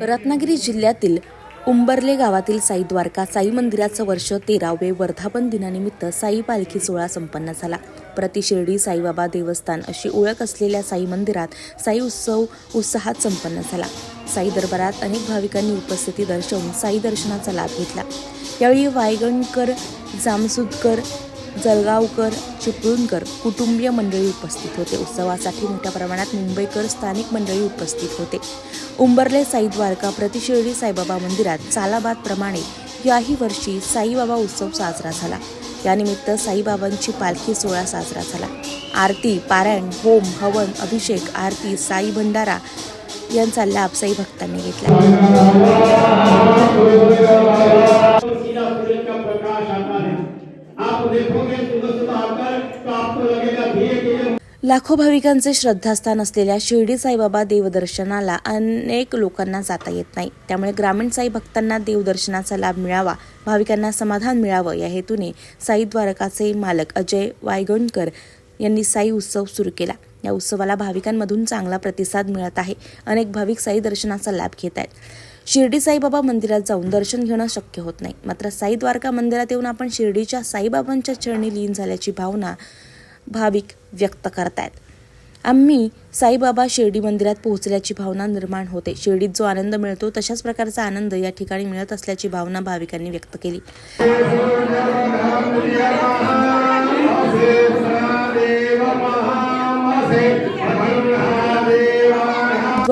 रत्नागिरी जिल्ह्यातील उंबर्ले गावातील साई द्वारका साई मंदिराचं वर्ष तेरावे वर्धापन दिनानिमित्त साई पालखी सोहळा संपन्न झाला. प्रतिशिर्डी साईबाबा देवस्थान अशी ओळख असलेल्या साई मंदिरात साई उत्सव उत्साहात संपन्न झाला. साई दरबारात अनेक भाविकांनी उपस्थिती दर्शवून साई दर्शनाचा लाभ घेतला. यावेळी वायगणकर जामसुदकर जळगावकर चिपळूणकर कुटुंबीय मंडळी उपस्थित होते. उत्सवासाठी मोठ्या प्रमाणात मुंबईकर स्थानिक मंडळी उपस्थित होते. उंबरले साई द्वारका प्रतिशिर्डी साईबाबा मंदिरात चालाबादप्रमाणे याही वर्षी साईबाबा उत्सव साजरा झाला. यानिमित्त साईबाबांची पालखी सोहळा साजरा झाला. आरती पारायण होम हवन अभिषेक आरती साई भंडारा यांचा लाभ साई भक्तांनी घेतला. लाखो भाविकांचे श्रद्धास्थान असलेल्या शिर्डी साईबाबा देवदर्शनाला अनेक लोकांना जाता येत नाही. त्यामुळे ग्रामीण साई भक्तांना देवदर्शनाचा लाभ मिळावा भाविकांना समाधान मिळावं या हेतूने साई द्वारकाचे मालक अजय वायगणकर यांनी साई उत्सव सुरू केला. या उत्सवाला भाविकांमधून चांगला प्रतिसाद मिळत आहे. अनेक भाविक साई दर्शनाचा लाभ घेत आहेत. शिर्डी साईबाबा मंदिरात जाऊन दर्शन घेणं शक्य होत नाही. मात्र साई द्वारका मंदिरात येऊन आपण शिर्डीच्या साईबाबांच्या चरणी लीन झाल्याची भावना भाविक व्यक्त करतायत. आम्ही साईबाबा शिर्डी मंदिरात पोहोचल्याची भावना निर्माण होते. शिर्डीत जो आनंद मिळतो तशाच प्रकारचा आनंद या ठिकाणी मिळत असल्याची भावना भाविकांनी व्यक्त केली.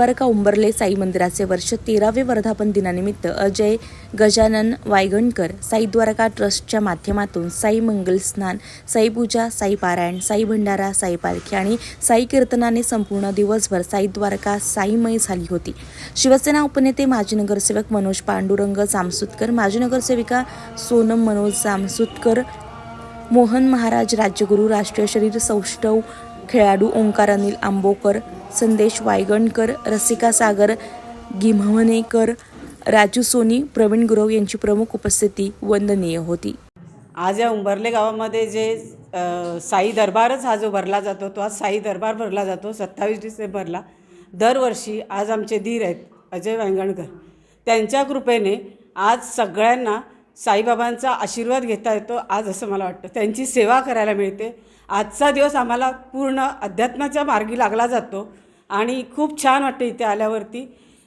द्वारका उंबरले साई मंदिराचे वर्ष तेरावे वर्धापन दिनानिमित्त अजय गजानन वायगणकर साई द्वारका ट्रस्टच्या माध्यमातून साई मंगल स्नान साई पूजा साई पारायण साई भंडारा साई पालखी आणि साई कीर्तनाने संपूर्ण दिवसभर साई द्वारका साईमय झाली होती. शिवसेना उपनेते माजी नगरसेवक मनोज पांडुरंग जामसुतकर माजी नगरसेविका सोनम मनोज जामसुतकर मोहन महाराज राज्यगुरू राष्ट्रीय शरीर सौष्ठव खेळाडू ओंकार अनिल आंबोकर संदेश वायगणकर रसिका सागर गिम्हवणेकर राजू सोनी प्रवीण गुरव यांची प्रमुख उपस्थिती वंदनीय होती. आज या उंबरले गावामध्ये जे साई दरबारच हा जो भरला जातो तो आज साई दरबार भरला जातो सत्तावीस डिसेंबरला. दरवर्षी आज आमचे धीर आहेत अजय वांगणकर त्यांच्या कृपेने आज सगळ्यांना साईबाबांचा आशीर्वाद घेता येतो आज असं मला वाटतं. त्यांची सेवा करायला मिळते. आजचा दिवस आम्हाला पूर्ण अध्यात्माच्या मार्गी लागला जातो आणि खूप छान वाटतं इथे आल्यावरती.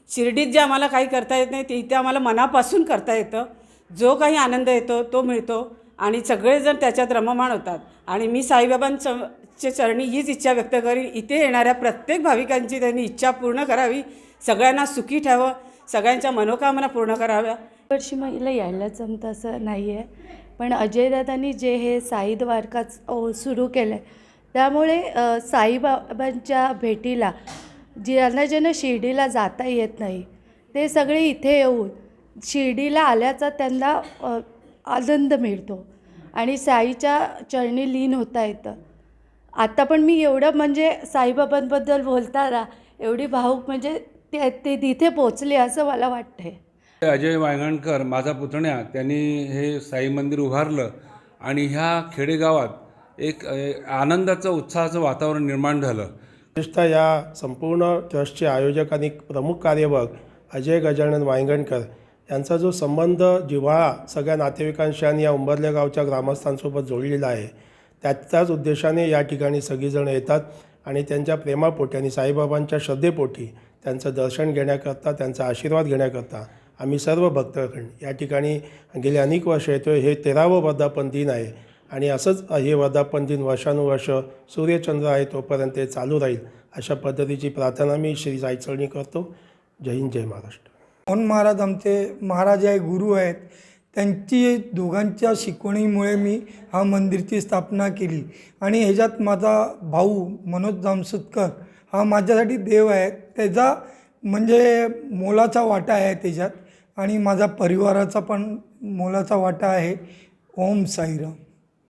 शिर्डीत जे आम्हाला काही करता येत नाही ते इथे आम्हाला मनापासून करता येतं. जो काही आनंद येतो तो मिळतो आणि सगळेजण त्याच्यात रममाण होतात. आणि मी साईबाबांच्या चरणी हीच इच्छा व्यक्त करीन इथे येणाऱ्या प्रत्येक भाविकांची त्यांनी इच्छा पूर्ण करावी. सगळ्यांना सुखी ठेवावं सगळ्यांच्या मनोकामना पूर्ण कराव्या. वर्षी मला यायला जमतं असं नाही आहे. पण अजयदादांनी जे हे साई द्वारकाच सुरू केलं आहे त्यामुळे साईबाबांच्या भेटीला ज्यांना ज्यांना शिर्डीला जाता येत नाही ते सगळे इथे येऊन शिर्डीला आल्याचा त्यांना आनंद मिळतो आणि साईच्या चरणी लीन होता येतं. आता पण मी एवढं म्हणजे साईबाबांबद्दल बोलताना एवढी भाऊक म्हणजे ते ते तिथे पोचले असं मला वाटतंय. अजय वायगणकर माझा पुतण्या त्यांनी हे साई मंदिर उभारलं आणि ह्या खेडेगावात एक आनंदाचं उत्साहाचं वातावरण निर्माण झालं. विशेषतः या संपूर्ण ट्रस्टचे आयोजक आणि प्रमुख कार्यवाहक अजय गजानन वायंगणकर यांचा जो संबंध जिव्हाळा सगळ्या नातेवाईकांशी आणि या उंबरल्या गावच्या ग्रामस्थांसोबत जोडलेला आहे त्याच्याच उद्देशाने या ठिकाणी सगळीजणं येतात आणि त्यांच्या प्रेमापोटी आणि साईबाबांच्या श्रद्धेपोटी त्यांचं दर्शन घेण्याकरता त्यांचा आशीर्वाद घेण्याकरता आम्ही सर्व भक्तखंड या ठिकाणी गेले अनेक वर्ष येतो हे तेरावं वर्धापन दिन आहे आणि असंच हे वर्धापन दिन वर्षानुवर्ष सूर्यचंद्र आहे तोपर्यंत ते चालू राहील अशा पद्धतीची प्रार्थना मी श्री जायचळणी करतो. जय हिंद जय महाराष्ट्र. मोहन महाराज आमचे महाराज आहे गुरु आहेत त्यांची दोघांच्या शिकवणीमुळे मी हा मंदिरची स्थापना केली. आणि ह्याच्यात माझा भाऊ मनोज जामसुतकर हा माझ्यासाठी देव आहे. त्याचा म्हणजे मोलाचा वाटा आहे त्याच्यात. आणि माझा परिवाराचा पण मोलाचा वाटा आहे. ओम साईराम.